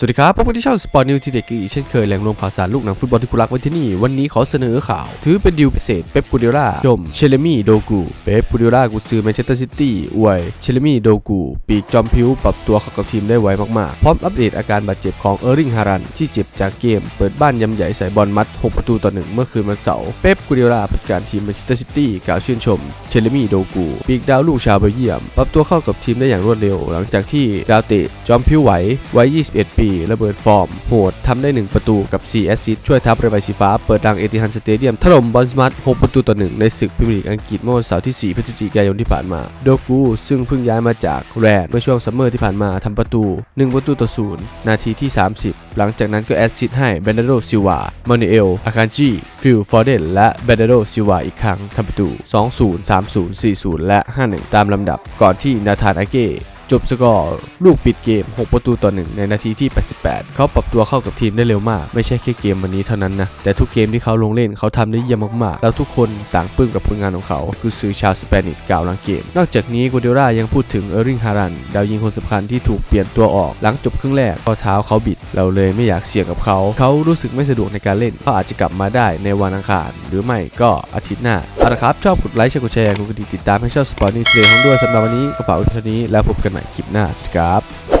สวัสดีครับพบกันที่ช่องสปอร์ตนิวทีเด็กอีกเช่นเคยแหล่งรวมข่าวสารลูกหนังฟุตบอลที่คุณรักไว้ที่นี่ วันนี้ขอเสนอข่าว ถือเป็นดีลพิเศษเป๊ปกูเดล่าชมเชเลมี่โดกูเป๊ปกูเดล่ากุซือแมนเชสเตอร์ซิตี้อวยเชเลมี่โดกู ปีกจอมพิวปรับตัวเข้ากับทีมได้ไวมากๆ พร้อมอัปเดตอาการบาดเจ็บของเออร์ริงฮารัน ที่เจ็บจากเกม เปิดบ้านยำใหญ่ใส่บอลมัด 6 ประตูต่อหนึ่งเมื่อคืนวันเสาร์เป๊ปกูเดล่าผู้จัดการทีมแมนเชสเตอร์ซิตี้กล่าวชื่นชมเชเลมี่โดกูปีกดาวลูกชาวเบลเยียม ปรับตัวเข้ากับทีมได้อย่างรวดเร็ว หลังจากที่ดาวเตะจอมพิวไหววัย 21 ปีระเบิดฟอร์ม โหดทำได้ 1 ประตูกับ 4 แอสซิสช่วยทัพเรือใบสีฟ้า เปิดดังเอติฮันสเตเดียมถล่มบอลสมาร์ท6ประตูต่อ 1 ในศึกพรีเมียร์ลีกอังกฤษเมื่อวันเสาร์ที่ 4 พฤศจิกายนที่ผ่านมา โดกู ซึ่งเพิ่งย้ายมาจากแรนด์เมื่อช่วงซัมเมอร์ที่ผ่านมาทำประตู 1 ประตูต่อ 0 นาทีที่ 30 หลังจากนั้นก็แอสซิสให้เบนเดโรซิวามานูเอลอาคานจีฟิลฟอร์เดนและเบนเดโรซิวาอีกครั้งทำประตู 2-0 3-0 4-0 และ 5-1 ตามลำดับ ก่อนที่นาธานอาเก้ จบสกอร์ลูกปิดเกม 6 ประตูต่อ 1 ในนาทีที่ 88 เขาปรับตัวเข้ากับทีมได้เร็วมาก ไม่ใช่แค่เกมวันนี้เท่านั้นนะ แต่ทุกเกมที่เขาลงเล่นเขาทำได้เยี่ยมมากๆ แล้วทุกคนต่างปลื้มกับผลงานของเขาคือสื่อชาวสเปนิชกล่าวหลังเกม นอกจากนี้กูเดล่ายังพูดถึงเออริงฮารันดาวยิงคนสำคัญที่ถูกเปลี่ยนตัวออกหลังจบครึ่งแรกข้อเท้าเขาบิด เราเลยไม่อยากเสี่ยงกับเขา เขารู้สึกไม่สะดวกในการเล่นเขาอาจจะกลับมาได้ในวันอังคาร หรือไม่ก็อาทิตย์หน้าเอาละครับชอบกดไลค์แชร์กดแชร์กดกระดิ่งติดตามให้ช่องสปอร์ตนิวเทรของด้วยสำหรับวันนี้ก็ฝากไว้เท่านี้แล้วพบกันใหม่คลิปหน้าสวัสดีครับ